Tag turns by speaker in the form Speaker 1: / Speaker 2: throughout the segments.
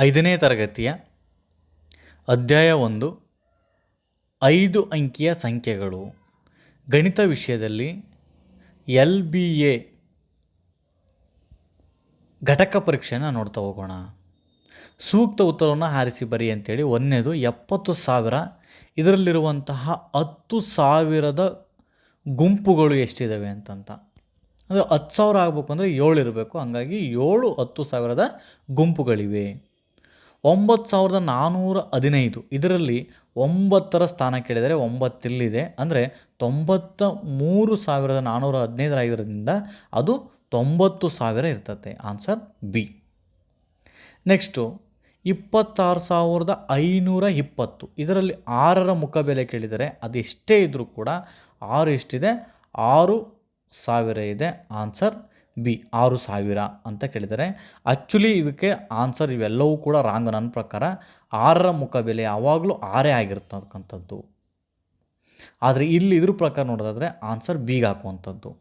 Speaker 1: ಐದನೇ ತರಗತಿಯ ಅಧ್ಯಾಯ ಒಂದು, ಐದು ಅಂಕಿಯ ಸಂಖ್ಯೆಗಳು. ಗಣಿತ ವಿಷಯದಲ್ಲಿ ಎಲ್ ಬಿ ಎ ಘಟಕ ಪರೀಕ್ಷೆಯನ್ನು ನೋಡ್ತಾ ಹೋಗೋಣ. ಸೂಕ್ತ ಉತ್ತರವನ್ನು ಹಾರಿಸಿ ಬರಿ ಅಂತೇಳಿ ಒಂದನೇದು ಎಪ್ಪತ್ತು ಸಾವಿರ. ಇದರಲ್ಲಿರುವಂತಹ ಹತ್ತು ಸಾವಿರದ ಗುಂಪುಗಳು ಎಷ್ಟಿದ್ದಾವೆ ಅಂತಂತ. ಅಂದರೆ ಹತ್ತು ಸಾವಿರ ಆಗಬೇಕು ಅಂದರೆ ಏಳು ಇರಬೇಕು. ಹಾಗಾಗಿ ಏಳು ಹತ್ತು ಸಾವಿರದ ಗುಂಪುಗಳಿವೆ. ಒಂಬತ್ತು ಸಾವಿರದ ನಾನ್ನೂರ ಹದಿನೈದು. ಇದರಲ್ಲಿ ಒಂಬತ್ತರ ಸ್ಥಾನ ಕೇಳಿದರೆ ಒಂಬತ್ತಿಲ್ಲಿದೆ. ಅಂದರೆ ತೊಂಬತ್ತ ಮೂರು ಸಾವಿರದ ನಾನ್ನೂರ ಹದಿನೈದರಾಗಿರೋದ್ರಿಂದ ಅದು ತೊಂಬತ್ತು ಸಾವಿರ ಇರ್ತದೆ ಆನ್ಸರ್ ಬಿ. ನೆಕ್ಸ್ಟು, ಇಪ್ಪತ್ತಾರು ಸಾವಿರದ ಐನೂರ ಇಪ್ಪತ್ತು. ಇದರಲ್ಲಿ ಆರರ ಮುಖಬೆಲೆ ಕೇಳಿದರೆ ಅದೆಷ್ಟೇ ಇದ್ದರೂ ಕೂಡ ಆರು ಎಷ್ಟಿದೆ? ಆರು ಸಾವಿರ ಇದೆ. ಆನ್ಸರ್ ಬಿ ಆರು ಸಾವಿರ ಅಂತ ಕೇಳಿದರೆ ಆ್ಯಕ್ಚುಲಿ ಇದಕ್ಕೆ ಆನ್ಸರ್ ಇವೆಲ್ಲವೂ ಕೂಡ ರಾಂಗ್ ನನ್ನ ಪ್ರಕಾರ ಆರರ ಮುಖಬೆಲೆ ಯಾವಾಗಲೂ ಆರೇ ಆಗಿರ್ತಕ್ಕಂಥದ್ದು. ಆದರೆ ಇಲ್ಲಿ ಇದ್ರ ಪ್ರಕಾರ ನೋಡೋದಾದರೆ ಆನ್ಸರ್ ಬಿಗೆ ಹಾಕುವಂಥದ್ದು.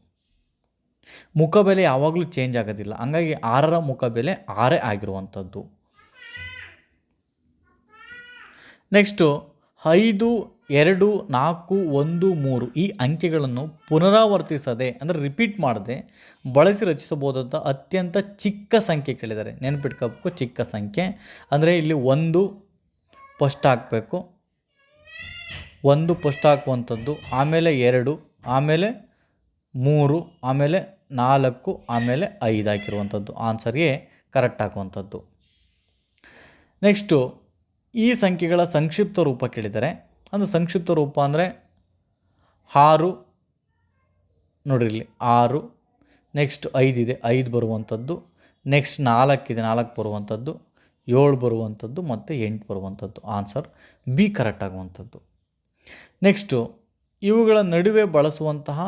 Speaker 1: ಮುಖಬೆಲೆ ಯಾವಾಗಲೂ ಚೇಂಜ್ ಆಗೋದಿಲ್ಲ. ಹಂಗಾಗಿ ಆರರ ಮುಖಬೆಲೆ ಆರೇ ಆಗಿರುವಂಥದ್ದು. ನೆಕ್ಸ್ಟು ಐದು ಎರಡು, ನಾಲ್ಕು, ಒಂದು, ಮೂರು ಈ ಅಂಕೆಗಳನ್ನು ಪುನರಾವರ್ತಿಸದೆ, ಅಂದರೆ ರಿಪೀಟ್ ಮಾಡದೆ ಬಳಸಿ ರಚಿಸಬಹುದಾದ ಅತ್ಯಂತ ಚಿಕ್ಕ ಸಂಖ್ಯೆ ಕೇಳಿದ್ದಾರೆ. ನೆನಪಿಟ್ಕೋಬೇಕು ಚಿಕ್ಕ ಸಂಖ್ಯೆ. ಅಂದರೆ ಇಲ್ಲಿ ಒಂದು ಪಸ್ಟ್ ಹಾಕಬೇಕು. ಒಂದು ಪಸ್ಟ್ ಹಾಕುವಂಥದ್ದು, ಆಮೇಲೆ ಎರಡು, ಆಮೇಲೆ ಮೂರು, ಆಮೇಲೆ ನಾಲ್ಕು, ಆಮೇಲೆ ಐದು ಹಾಕಿರುವಂಥದ್ದು. ಆನ್ಸರ್ಗೆ ಕರೆಕ್ಟ್ ಹಾಕುವಂಥದ್ದು. ನೆಕ್ಸ್ಟು ಈ ಸಂಖ್ಯೆಗಳ ಸಂಕ್ಷಿಪ್ತ ರೂಪ ಕೇಳಿದರೆ ಅಂದರೆ ಸಂಕ್ಷಿಪ್ತ ರೂಪ ಅಂದರೆ ಆರು ನೋಡಿರಿ ಇಲ್ಲಿ ಆರು ನೆಕ್ಸ್ಟ್ ಐದಿದೆ, ಐದು ಬರುವಂಥದ್ದು ನೆಕ್ಸ್ಟ್ ನಾಲ್ಕಿದೆ, ನಾಲ್ಕು ಬರುವಂಥದ್ದು, ಏಳು ಬರುವಂಥದ್ದು ಮತ್ತು ಎಂಟು ಬರುವಂಥದ್ದು ಆನ್ಸರ್ ಬಿ ಕರೆಕ್ಟ್ ಆಗುವಂಥದ್ದು. ನೆಕ್ಸ್ಟು ಇವುಗಳ ನಡುವೆ ಬಳಸುವಂತಹ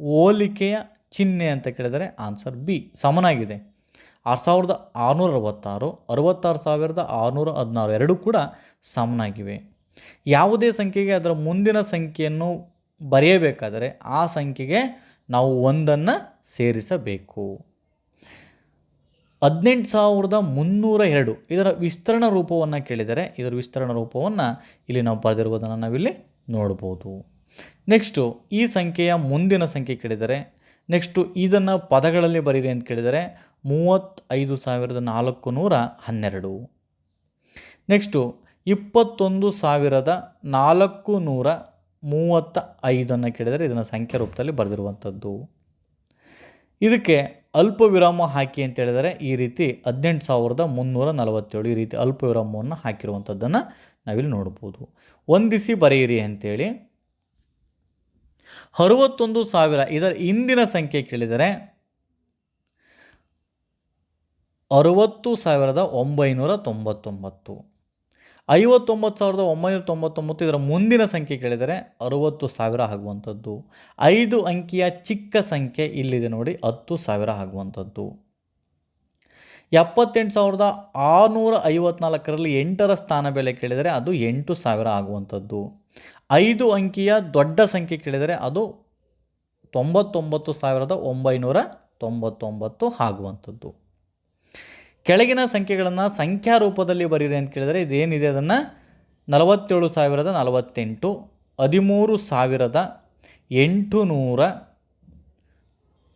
Speaker 1: ಹೋಲಿಕೆಯ ಚಿಹ್ನೆ ಅಂತ ಕೇಳಿದರೆ ಆನ್ಸರ್ ಬಿ ಸಮನಾಗಿದೆ. ಆರು ಸಾವಿರದ ಆರುನೂರ ಅರವತ್ತಾರು ಅರವತ್ತಾರು ಸಾವಿರದ ಆರುನೂರ ಹದಿನಾರು, ಎರಡೂ ಕೂಡ ಸಮನಾಗಿವೆ. ಯಾವುದೇ ಸಂಖ್ಯೆಗೆ ಅದರ ಮುಂದಿನ ಸಂಖ್ಯೆಯನ್ನು ಬರೆಯಬೇಕಾದರೆ ಆ ಸಂಖ್ಯೆಗೆ ನಾವು ಒಂದನ್ನು ಸೇರಿಸಬೇಕು. ಹದಿನೆಂಟು ಸಾವಿರದ ಮುನ್ನೂರ ಎರಡು. ಇದರ ವಿಸ್ತರಣ ರೂಪವನ್ನು ಕೇಳಿದರೆ ಇದರ ವಿಸ್ತರಣ ರೂಪವನ್ನು ಇಲ್ಲಿ ನಾವು ಬರೆದಿರುವುದನ್ನು ನಾವಿಲ್ಲಿ ನೋಡ್ಬೋದು. ನೆಕ್ಸ್ಟು, ಈ ಸಂಖ್ಯೆಯ ಮುಂದಿನ ಸಂಖ್ಯೆ ಕೇಳಿದರೆ, ನೆಕ್ಸ್ಟು ಇದನ್ನು ಪದಗಳಲ್ಲಿ ಬರೀರಿ ಅಂತ ಕೇಳಿದರೆ, ಮೂವತ್ತೈದು ಸಾವಿರದ ನಾಲ್ಕು ನೂರ ಹನ್ನೆರಡು. ನೆಕ್ಸ್ಟು ಇಪ್ಪತ್ತೊಂದು ಸಾವಿರದ ನಾಲ್ಕು ನೂರ ಮೂವತ್ತ ಐದನ್ನು ಕೇಳಿದರೆ ಇದನ್ನು ಸಂಖ್ಯಾ ರೂಪದಲ್ಲಿ ಬರೆದಿರುವಂಥದ್ದು. ಇದಕ್ಕೆ ಅಲ್ಪ ವಿರಾಮ ಹಾಕಿ ಅಂತ ಹೇಳಿದರೆ ಈ ರೀತಿ ಹದಿನೆಂಟು ಸಾವಿರದ ಮುನ್ನೂರ ನಲವತ್ತೇಳು ಈ ರೀತಿ ಅಲ್ಪ ವಿರಾಮವನ್ನು ಹಾಕಿರುವಂಥದ್ದನ್ನು ನಾವಿಲ್ಲಿ ನೋಡ್ಬೋದು. ಹೊಂದಿಸಿ ಬರೆಯಿರಿ ಅಂತೇಳಿ. ಅರುವತ್ತೊಂದು ಸಾವಿರ ಇದರ ಇಂದಿನ ಸಂಖ್ಯೆ ಕೇಳಿದರೆ ಅರುವತ್ತು ಸಾವಿರದ ಒಂಬೈನೂರ ತೊಂಬತ್ತೊಂಬತ್ತು. ಐವತ್ತೊಂಬತ್ತು ಸಾವಿರದ ಒಂಬೈನೂರ ತೊಂಬತ್ತೊಂಬತ್ತು ಇದರ ಮುಂದಿನ ಸಂಖ್ಯೆ ಕೇಳಿದರೆ ಅರುವತ್ತು ಸಾವಿರ ಆಗುವಂಥದ್ದು. ಐದು ಅಂಕಿಯ ಚಿಕ್ಕ ಸಂಖ್ಯೆ ಇಲ್ಲಿದೆ ನೋಡಿ, ಹತ್ತು ಸಾವಿರ ಆಗುವಂಥದ್ದು. ಎಪ್ಪತ್ತೆಂಟು ಸಾವಿರದ ಆರುನೂರ ಐವತ್ನಾಲ್ಕರಲ್ಲಿ ಎಂಟರ ಸ್ಥಾನ ಬೆಲೆ ಕೇಳಿದರೆ ಅದು ಎಂಟು ಸಾವಿರ ಆಗುವಂಥದ್ದು. ಐದು ಅಂಕಿಯ ದೊಡ್ಡ ಸಂಖ್ಯೆ ಕೇಳಿದರೆ ಅದು ತೊಂಬತ್ತೊಂಬತ್ತು ಸಾವಿರದ ಒಂಬೈನೂರ ತೊಂಬತ್ತೊಂಬತ್ತು ಆಗುವಂಥದ್ದು. ಕೆಳಗಿನ ಸಂಖ್ಯೆಗಳನ್ನು ಸಂಖ್ಯಾ ರೂಪದಲ್ಲಿ ಬರೀರಿ ಅಂತ ಕೇಳಿದರೆ ಇದೇನಿದೆ ಅದನ್ನು ನಲವತ್ತೇಳು ಸಾವಿರದ ನಲವತ್ತೆಂಟು, ಹದಿಮೂರು ಸಾವಿರದ ಎಂಟು ನೂರ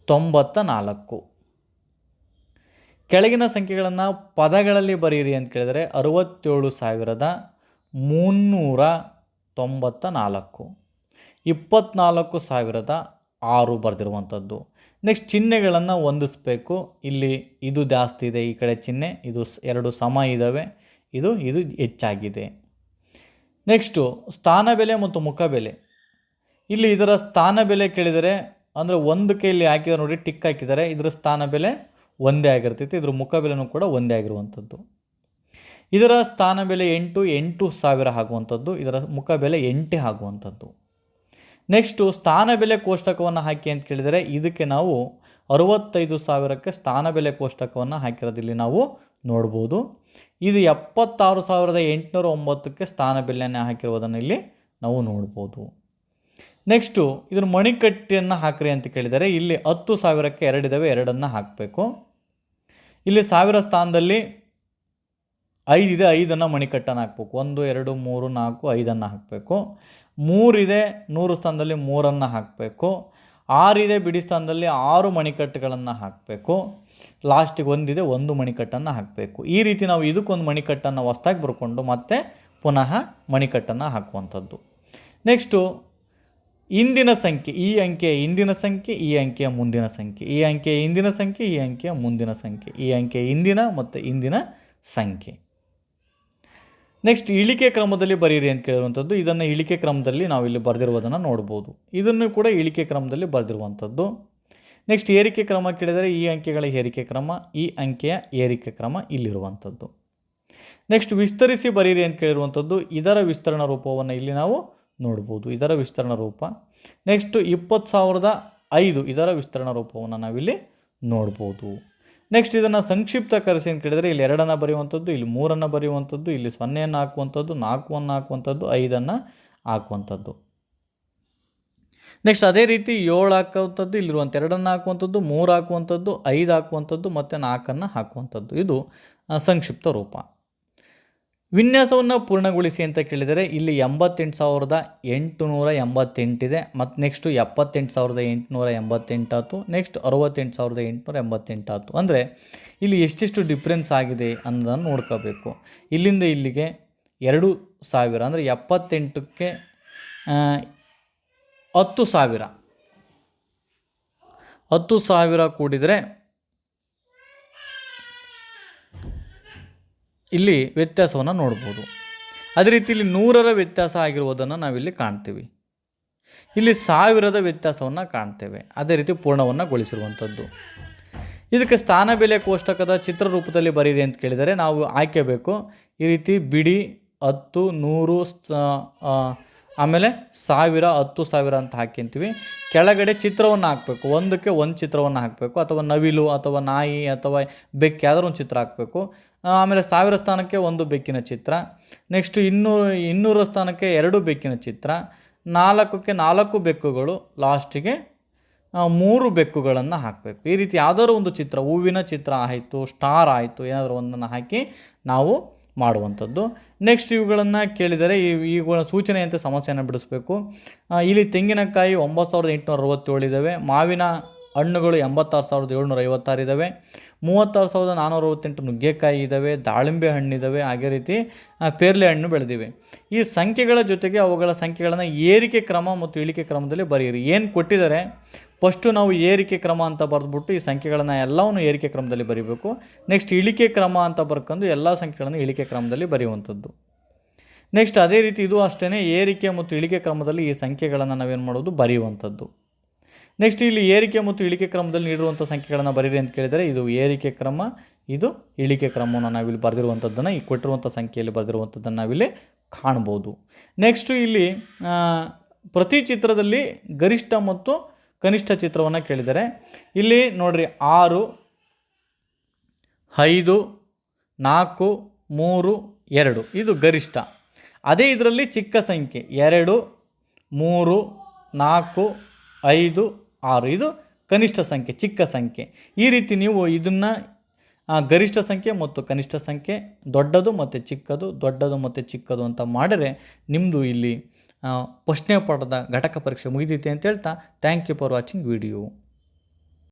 Speaker 1: ತೊಂಬತ್ತ ನಾಲ್ಕು. ಕೆಳಗಿನ ಸಂಖ್ಯೆಗಳನ್ನು ಪದಗಳಲ್ಲಿ ಬರೀರಿ ಅಂತ ಕೇಳಿದರೆ ಅರುವತ್ತೇಳು ಸಾವಿರದ ಮುನ್ನೂರ ತೊಂಬತ್ತ ನಾಲ್ಕು ಇಪ್ಪತ್ತ್ನಾಲ್ಕು ಸಾವಿರದ ಆರು ಬರೆದಿರುವಂಥದ್ದು. ನೆಕ್ಸ್ಟ್ ಚಿಹ್ನೆಗಳನ್ನು ಹೊಂದಿಸ್ಬೇಕು. ಇಲ್ಲಿ ಇದು ಜಾಸ್ತಿ ಇದೆ, ಈ ಕಡೆ ಚಿಹ್ನೆ, ಇದು ಎರಡು ಸಮ ಇದ್ದಾವೆ ಇದು ಇದು ಹೆಚ್ಚಾಗಿದೆ. ನೆಕ್ಸ್ಟು ಸ್ಥಾನ ಬೆಲೆ ಮತ್ತು ಮುಖ ಬೆಲೆ. ಇಲ್ಲಿ ಇದರ ಸ್ಥಾನ ಬೆಲೆ ಕೇಳಿದರೆ, ಅಂದರೆ ಒಂದು ಕೈಯಲ್ಲಿ ಹಾಕಿದ್ರೆ ನೋಡಿ ಟಿಕ್ ಹಾಕಿದ್ದಾರೆ, ಇದರ ಸ್ಥಾನ ಬೆಲೆ ಒಂದೇ ಆಗಿರ್ತೈತಿ, ಇದ್ರ ಮುಖ ಬೆಲೆನೂ ಕೂಡ ಒಂದೇ ಆಗಿರುವಂಥದ್ದು. ಇದರ ಸ್ಥಾನ ಬೆಲೆ ಎಂಟು ಎಂಟು ಸಾವಿರ ಆಗುವಂಥದ್ದು, ಇದರ ಮುಖ ಬೆಲೆ ಎಂಟೇ ಆಗುವಂಥದ್ದು. ನೆಕ್ಸ್ಟು ಸ್ಥಾನ ಬೆಲೆ ಕೋಷ್ಟಕವನ್ನು ಹಾಕಿ ಅಂತ ಕೇಳಿದರೆ, ಇದಕ್ಕೆ ನಾವು ಅರುವತ್ತೈದು ಸಾವಿರಕ್ಕೆ ಸ್ಥಾನ ಬೆಲೆ ಕೋಷ್ಟಕವನ್ನು ಹಾಕಿರೋದಿಲ್ಲಿ ನಾವು ನೋಡ್ಬೋದು. ಇದು ಎಪ್ಪತ್ತಾರು ಸಾವಿರದ ಎಂಟುನೂರ ಒಂಬತ್ತಕ್ಕೆ ಸ್ಥಾನ ಬೆಲೆಯನ್ನು ಹಾಕಿರುವುದನ್ನು ಇಲ್ಲಿ ನಾವು ನೋಡ್ಬೋದು. ನೆಕ್ಸ್ಟು ಇದ್ರ ಮಣಿಕಟ್ಟಿಯನ್ನು ಹಾಕ್ರಿ ಅಂತ ಕೇಳಿದರೆ, ಇಲ್ಲಿ ಹತ್ತು ಸಾವಿರಕ್ಕೆ ಎರಡಿದ್ದಾವೆ ಎರಡನ್ನು ಹಾಕಬೇಕು. ಇಲ್ಲಿ ಸಾವಿರ ಸ್ಥಾನದಲ್ಲಿ ಐದಿದೆ, ಐದನ್ನು ಮಣಿಕಟ್ಟನ್ನು ಹಾಕ್ಬೇಕು. ಒಂದು, ಎರಡು, ಮೂರು, ನಾಲ್ಕು, ಐದನ್ನು ಹಾಕಬೇಕು. ಮೂರಿದೆ, ನೂರು ಸ್ಥಾನದಲ್ಲಿ ಮೂರನ್ನು ಹಾಕಬೇಕು. ಆರಿದೆ, ಬಿಡಿ ಸ್ಥಾನದಲ್ಲಿ ಆರು ಮಣಿಕಟ್ಟುಗಳನ್ನು ಹಾಕಬೇಕು. ಲಾಸ್ಟಿಗೆ ಒಂದಿದೆ, ಒಂದು ಮಣಿಕಟ್ಟನ್ನು ಹಾಕಬೇಕು. ಈ ರೀತಿ ನಾವು ಇದಕ್ಕೊಂದು ಮಣಿಕಟ್ಟನ್ನು ಹೊಸ್ದಾಗಿ ಬರ್ಕೊಂಡು ಮತ್ತೆ ಪುನಃ ಮಣಿಕಟ್ಟನ್ನು ಹಾಕುವಂಥದ್ದು. ನೆಕ್ಸ್ಟು, ಇಂದಿನ ಸಂಖ್ಯೆ, ಈ ಅಂಕೆಯ ಇಂದಿನ ಸಂಖ್ಯೆ, ಈ ಅಂಕೆಯ ಮುಂದಿನ ಸಂಖ್ಯೆ, ಈ ಅಂಕೆಯ ಇಂದಿನ ಸಂಖ್ಯೆ, ಈ ಅಂಕೆಯ ಮುಂದಿನ ಸಂಖ್ಯೆ, ಈ ಅಂಕೆಯ ಇಂದಿನ ಮತ್ತು ಇಂದಿನ ಸಂಖ್ಯೆ. ನೆಕ್ಸ್ಟ್ ಇಳಿಕೆ ಕ್ರಮದಲ್ಲಿ ಬರೀರಿ ಅಂತ ಕೇಳಿರುವಂಥದ್ದು, ಇದನ್ನು ಇಳಿಕೆ ಕ್ರಮದಲ್ಲಿ ನಾವು ಇಲ್ಲಿ ಬರೆದಿರುವುದನ್ನು ನೋಡ್ಬೋದು. ಇದನ್ನು ಕೂಡ ಇಳಿಕೆ ಕ್ರಮದಲ್ಲಿ ಬರೆದಿರುವಂಥದ್ದು. ನೆಕ್ಸ್ಟ್ ಏರಿಕೆ ಕ್ರಮ ಕೇಳಿದರೆ ಈ ಅಂಕೆಗಳ ಏರಿಕೆ ಕ್ರಮ, ಈ ಅಂಕೆಯ ಏರಿಕೆ ಕ್ರಮ ಇಲ್ಲಿರುವಂಥದ್ದು. ನೆಕ್ಸ್ಟ್ ವಿಸ್ತರಿಸಿ ಬರೀರಿ ಅಂತ ಕೇಳಿರುವಂಥದ್ದು, ಇದರ ವಿಸ್ತರಣಾ ರೂಪವನ್ನು ಇಲ್ಲಿ ನಾವು ನೋಡ್ಬೋದು. ಇದರ ವಿಸ್ತರಣಾ ರೂಪ. ನೆಕ್ಸ್ಟು ಇಪ್ಪತ್ತು ಸಾವಿರದ ಐದು ಇದರ ವಿಸ್ತರಣಾ ರೂಪವನ್ನು ನಾವಿಲ್ಲಿ ನೋಡ್ಬೋದು. ನೆಕ್ಸ್ಟ್ ಇದನ್ನು ಸಂಕ್ಷಿಪ್ತಕರಿಸಿ ಅಂತ ಕೇಳಿದರೆ ಇಲ್ಲಿ ಎರಡನ್ನು ಬರೆಯುವಂಥದ್ದು, ಇಲ್ಲಿ ಮೂರನ್ನು ಬರೆಯುವಂಥದ್ದು, ಇಲ್ಲಿ ಸೊನ್ನೆಯನ್ನು ಹಾಕುವಂಥದ್ದು ನಾಲ್ಕನ್ನು ಹಾಕುವಂಥದ್ದು, ಐದನ್ನು ಹಾಕುವಂಥದ್ದು. ನೆಕ್ಸ್ಟ್ ಅದೇ ರೀತಿ ಏಳು ಹಾಕುವಂಥದ್ದು, ಇಲ್ಲಿರುವಂಥ ಎರಡನ್ನು ಹಾಕುವಂಥದ್ದು, ಮೂರು ಹಾಕುವಂಥದ್ದು, ಐದು ಹಾಕುವಂಥದ್ದು, ಮತ್ತು ನಾಲ್ಕನ್ನು ಹಾಕುವಂಥದ್ದು. ಇದು ಸಂಕ್ಷಿಪ್ತ ರೂಪ. ವಿನ್ಯಾಸವನ್ನು ಪೂರ್ಣಗೊಳಿಸಿ ಅಂತ ಕೇಳಿದರೆ ಇಲ್ಲಿ ಎಂಬತ್ತೆಂಟು ಸಾವಿರದ ಎಂಟುನೂರ ಎಂಬತ್ತೆಂಟಿದೆ ಮತ್ತು ನೆಕ್ಸ್ಟು ಎಪ್ಪತ್ತೆಂಟು ಸಾವಿರದ ಎಂಟುನೂರ ಎಂಬತ್ತೆಂಟಾಯ್ತು ನೆಕ್ಸ್ಟ್ ಅರವತ್ತೆಂಟು ಸಾವಿರದ ಎಂಟುನೂರ ಎಂಬತ್ತೆಂಟಾಯ್ತು ಅಂದರೆ ಇಲ್ಲಿ ಎಷ್ಟೆಷ್ಟು ಡಿಫ್ರೆನ್ಸ್ ಆಗಿದೆ ಅನ್ನೋದನ್ನು ನೋಡ್ಕೋಬೇಕು. ಇಲ್ಲಿಂದ ಇಲ್ಲಿಗೆ ಎರಡು ಸಾವಿರ, ಅಂದರೆ ಎಪ್ಪತ್ತೆಂಟಕ್ಕೆ ಹತ್ತು ಸಾವಿರ. ಹತ್ತು ಸಾವಿರ ಕೂಡಿದರೆ ಇಲ್ಲಿ ವ್ಯತ್ಯಾಸವನ್ನು ನೋಡ್ಬೋದು. ಅದೇ ರೀತಿ ಇಲ್ಲಿ ನೂರರ ವ್ಯತ್ಯಾಸ ಆಗಿರುವುದನ್ನು ನಾವಿಲ್ಲಿ ಕಾಣ್ತೀವಿ. ಇಲ್ಲಿ ಸಾವಿರದ ವ್ಯತ್ಯಾಸವನ್ನು ಕಾಣ್ತೇವೆ. ಅದೇ ರೀತಿ ಪೂರ್ಣವನ್ನು ಗೊಳಿಸಿರುವಂಥದ್ದು ಇದಕ್ಕೆ ಸ್ಥಾನ, ಬೆಲೆ, ಕೋಷ್ಟಕದ ಚಿತ್ರ ರೂಪದಲ್ಲಿ ಬರೀರಿ ಅಂತ ಕೇಳಿದರೆ ನಾವು ಆಯ್ಕೆಬೇಕು ಈ ರೀತಿ ಬಿಡಿ, ಹತ್ತು, ನೂರು ಆಮೇಲೆ ಸಾವಿರ, ಹತ್ತು ಸಾವಿರ ಅಂತ ಹಾಕ್ಯಂತೀವಿ ಕೆಳಗಡೆ ಚಿತ್ರವನ್ನು ಹಾಕಬೇಕು. ಒಂದಕ್ಕೆ ಒಂದು ಚಿತ್ರವನ್ನು ಹಾಕಬೇಕು. ಅಥವಾ ನವಿಲು, ಅಥವಾ ನಾಯಿ, ಅಥವಾ ಬೆಕ್ಕು, ಯಾವ್ದಾದ್ರು ಒಂದು ಚಿತ್ರ ಹಾಕಬೇಕು. ಆಮೇಲೆ ಸಾವಿರ ಸ್ಥಾನಕ್ಕೆ ಒಂದು ಬೆಕ್ಕಿನ ಚಿತ್ರ. ನೆಕ್ಸ್ಟ್ ಇನ್ನೂರು ಇನ್ನೂರು ಸ್ಥಾನಕ್ಕೆ ಎರಡು ಬೆಕ್ಕಿನ ಚಿತ್ರ. ನಾಲ್ಕಕ್ಕೆ ನಾಲ್ಕು ಬೆಕ್ಕುಗಳು ಲಾಸ್ಟಿಗೆ ಮೂರು ಬೆಕ್ಕುಗಳನ್ನು ಹಾಕಬೇಕು. ಈ ರೀತಿ ಯಾವುದಾದ್ರು ಒಂದು ಚಿತ್ರ, ಹೂವಿನ ಚಿತ್ರ ಆಯಿತು ಸ್ಟಾರ್ ಆಯಿತು, ಏನಾದರೂ ಒಂದನ್ನು ಹಾಕಿ ನಾವು ಮಾಡುವಂಥದ್ದು. ನೆಕ್ಸ್ಟ್ ಇವುಗಳನ್ನು ಕೇಳಿದರೆ ಇವುಗಳ ಸೂಚನೆಯಂತೆ ಸಮಸ್ಯೆಯನ್ನು ಬಿಡಿಸಬೇಕು. ಇಲ್ಲಿ ತೆಂಗಿನಕಾಯಿ ಒಂಬತ್ತು ಸಾವಿರದ ಎಂಟುನೂರ ಅರವತ್ತೇಳು ಮಾವಿನ ಹಣ್ಣುಗಳು ಎಂಬತ್ತಾರು ಸಾವಿರದ ಏಳ್ನೂರ ಐವತ್ತಾರು ಇದ್ದಾವೆ ಮೂವತ್ತಾರು ಸಾವಿರದ ನಾನ್ನೂರ ಅರವತ್ತೆಂಟು ನುಗ್ಗೆಕಾಯಿ ಇದ್ದಾವೆ ದಾಳಿಂಬೆ ಹಣ್ಣಿದ್ದಾವೆ ಹಾಗೆ ರೀತಿ ಪೇರ್ಲೆ ಹಣ್ಣು ಬೆಳೆದಿವೆ. ಈ ಸಂಖ್ಯೆಗಳ ಜೊತೆಗೆ ಅವುಗಳ ಸಂಖ್ಯೆಗಳನ್ನು ಏರಿಕೆ ಕ್ರಮ ಮತ್ತು ಇಳಿಕೆ ಕ್ರಮದಲ್ಲಿ ಬರೆಯಿರಿ. ಏನು ಕೊಟ್ಟಿದ್ದಾರೆ? ಫಸ್ಟು ನಾವು ಏರಿಕೆ ಕ್ರಮ ಅಂತ ಬರೆದ್ಬಿಟ್ಟು ಈ ಸಂಖ್ಯೆಗಳನ್ನು ಎಲ್ಲವನ್ನು ಏರಿಕೆ ಕ್ರಮದಲ್ಲಿ ಬರೀಬೇಕು. ನೆಕ್ಸ್ಟ್ ಇಳಿಕೆ ಕ್ರಮ ಅಂತ ಬರ್ಕೊಂಡು ಎಲ್ಲ ಸಂಖ್ಯೆಗಳನ್ನು ಇಳಿಕೆ ಕ್ರಮದಲ್ಲಿ ಬರೆಯುವಂಥದ್ದು. ನೆಕ್ಸ್ಟ್ ಅದೇ ರೀತಿ ಇದು ಅಷ್ಟೇ ಏರಿಕೆ ಮತ್ತು ಇಳಿಕೆ ಕ್ರಮದಲ್ಲಿ ಈ ಸಂಖ್ಯೆಗಳನ್ನು ನಾವೇನು ಮಾಡೋದು? ಬರೆಯುವಂಥದ್ದು. ನೆಕ್ಸ್ಟ್ ಇಲ್ಲಿ ಏರಿಕೆ ಮತ್ತು ಇಳಿಕೆ ಕ್ರಮದಲ್ಲಿ ನೀಡಿರುವಂಥ ಸಂಖ್ಯೆಗಳನ್ನು ಬರೀರಿ ಅಂತ ಕೇಳಿದರೆ ಇದು ಏರಿಕೆ ಕ್ರಮ, ಇದು ಇಳಿಕೆ ಕ್ರಮವನ್ನು ನಾವಿಲ್ಲಿ ಬರೆದಿರುವಂಥದ್ದನ್ನು ಈ ಕೊಟ್ಟಿರುವಂಥ ಸಂಖ್ಯೆಯಲ್ಲಿ ಬರೆದಿರುವಂಥದ್ದನ್ನು ನಾವಿಲ್ಲಿ ಕಾಣ್ಬೋದು. ನೆಕ್ಸ್ಟು ಇಲ್ಲಿ ಪ್ರತಿ ಚಿತ್ರದಲ್ಲಿ ಗರಿಷ್ಠ ಮತ್ತು ಕನಿಷ್ಠ ಚಿತ್ರವನ್ನು ಕೇಳಿದರೆ, ಇಲ್ಲಿ ನೋಡಿರಿ, ಆರು, ಐದು, ನಾಲ್ಕು, ಮೂರು, ಎರಡು, ಇದು ಗರಿಷ್ಠ. ಅದೇ ಇದರಲ್ಲಿ ಚಿಕ್ಕ ಸಂಖ್ಯೆ, ಎರಡು, ಮೂರು, ನಾಲ್ಕು ಐದು, ಆರು. ಇದು ಕನಿಷ್ಠ ಸಂಖ್ಯೆ, ಚಿಕ್ಕ ಸಂಖ್ಯೆ. ಈ ರೀತಿ ನೀವು ಇದನ್ನು ಗರಿಷ್ಠ ಸಂಖ್ಯೆ ಮತ್ತು ಕನಿಷ್ಠ ಸಂಖ್ಯೆ, ದೊಡ್ಡದು ಮತ್ತು ಚಿಕ್ಕದು, ದೊಡ್ಡದು ಮತ್ತು ಚಿಕ್ಕದು ಅಂತ ಮಾಡಿದರೆ ನಿಮ್ಮದು ಇಲ್ಲಿ ಪ್ರಶ್ನೆ ಪಾಠದ ಘಟಕ ಪರೀಕ್ಷೆ ಮುಗಿದೈತೆ ಅಂತ ಹೇಳ್ತಾ thank you for watching video